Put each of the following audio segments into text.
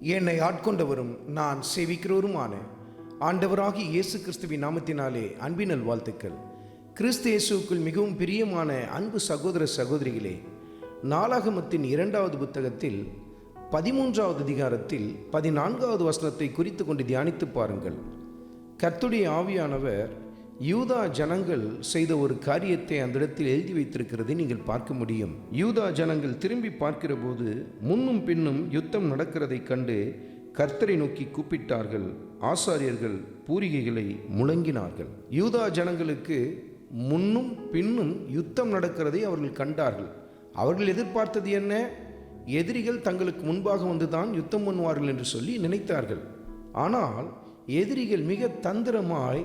என்னை ஆட்கொண்டவரும் நான் சேவிக்கிறவருமான ஆண்டவராகி இயேசு கிறிஸ்துவின் நாமத்தினாலே அன்பினல் வாழ்த்துக்கள் கிறிஸ்து இயேசுவுக்குள் மிகவும் பிரியமான அன்பு சகோதர சகோதரிகளே நாளாகமத்தின் இரண்டாவது புத்தகத்தில் பதிமூன்றாவது அதிகாரத்தில் பதினான்காவது வசனத்தை குறித்து கொண்டு தியானித்து பாருங்கள். கர்த்துடைய ஆவியானவர் யூதா ஜனங்கள் செய்த ஒரு காரியத்தை அந்த இடத்தில் எழுதி வைத்திருக்கிறதை நீங்கள் பார்க்க முடியும். யூதா ஜனங்கள் திரும்பி பார்க்கிற போது முன்னும் பின்னும் யுத்தம் நடக்கிறதை கண்டு கர்த்தரை நோக்கி கூப்பிட்டார்கள். ஆசாரியர்கள் பூரிகைகளை முழங்கினார்கள். யூதா ஜனங்களுக்கு முன்னும் பின்னும் யுத்தம் நடக்கிறதை அவர்கள் கண்டார்கள். அவர்கள் எதிர்பார்த்தது என்ன? எதிரிகள் தங்களுக்கு முன்பாக வந்துதான் யுத்தம் பண்ணுவார்கள் என்று சொல்லி நினைத்தார்கள். ஆனால் எதிரிகள் மிக தந்திரமாய்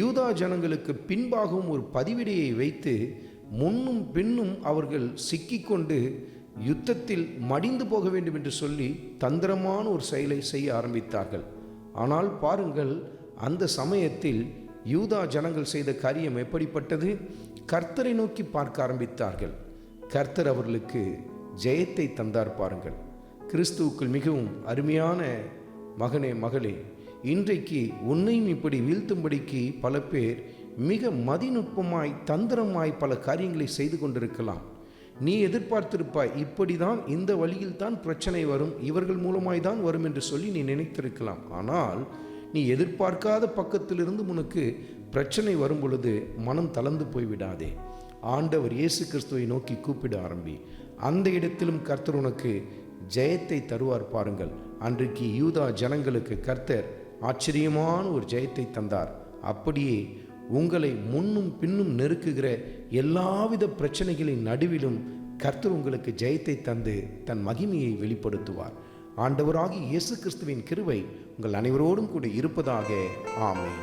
யூதா ஜனங்களுக்கு பின்பாகவும் ஒரு பதிவிடையை வைத்து முன்னும் பின்னும் அவர்கள் சிக்கிக்கொண்டு யுத்தத்தில் மடிந்து போக வேண்டும் என்று சொல்லி தந்திரமான ஒரு செயலை செய்ய ஆரம்பித்தார்கள். ஆனால் பாருங்கள் அந்த சமயத்தில் யூதா ஜனங்கள் செய்த காரியம் எப்படிப்பட்டது? கர்த்தரை நோக்கி பார்க்க ஆரம்பித்தார்கள். கர்த்தர் அவர்களுக்கு ஜெயத்தை தந்தார் பாருங்கள். கிறிஸ்துவுக்குள் மிகவும் அருமையான மகனே மகளே இன்றைக்கு உன்னையும் இப்படி வீழ்த்தும்படிக்கு பல பேர் மிக மதிநுட்பமாய் தந்திரமாய் பல காரியங்களை செய்து கொண்டிருக்கலாம். நீ எதிர்பார்த்திருப்பாய் இப்படிதான் இந்த வழியில் தான் பிரச்சனை வரும் இவர்கள் மூலமாய் தான் வரும் என்று சொல்லி நீ நினைத்திருக்கலாம். ஆனால் நீ எதிர்பார்க்காத பக்கத்திலிருந்து உனக்கு பிரச்சனை வரும் பொழுது மனம் தளர்ந்து போய்விடாதே ஆண்டவர் இயேசு கிறிஸ்துவை நோக்கி கூப்பிட ஆரம்பி அந்த இடத்திலும் கர்த்தர் உனக்கு ஜெயத்தை தருவார் பாருங்கள். அன்றைக்கு யூதா ஜனங்களுக்கு கர்த்தர் ஆச்சரியமான ஒரு ஜெயத்தை தந்தார். அப்படியே உங்களை முன்னும் பின்னும் நெருக்குகிற எல்லாவித பிரச்சனைகளின் நடுவிலும் கர்த்தர் உங்களுக்கு ஜெயத்தை தந்து தன் மகிமையை வெளிப்படுத்துவார். ஆண்டவராகி இயேசு கிறிஸ்துவின் கிருவை உங்கள் அனைவரோடும் கூட இருப்பதாக. ஆமென்.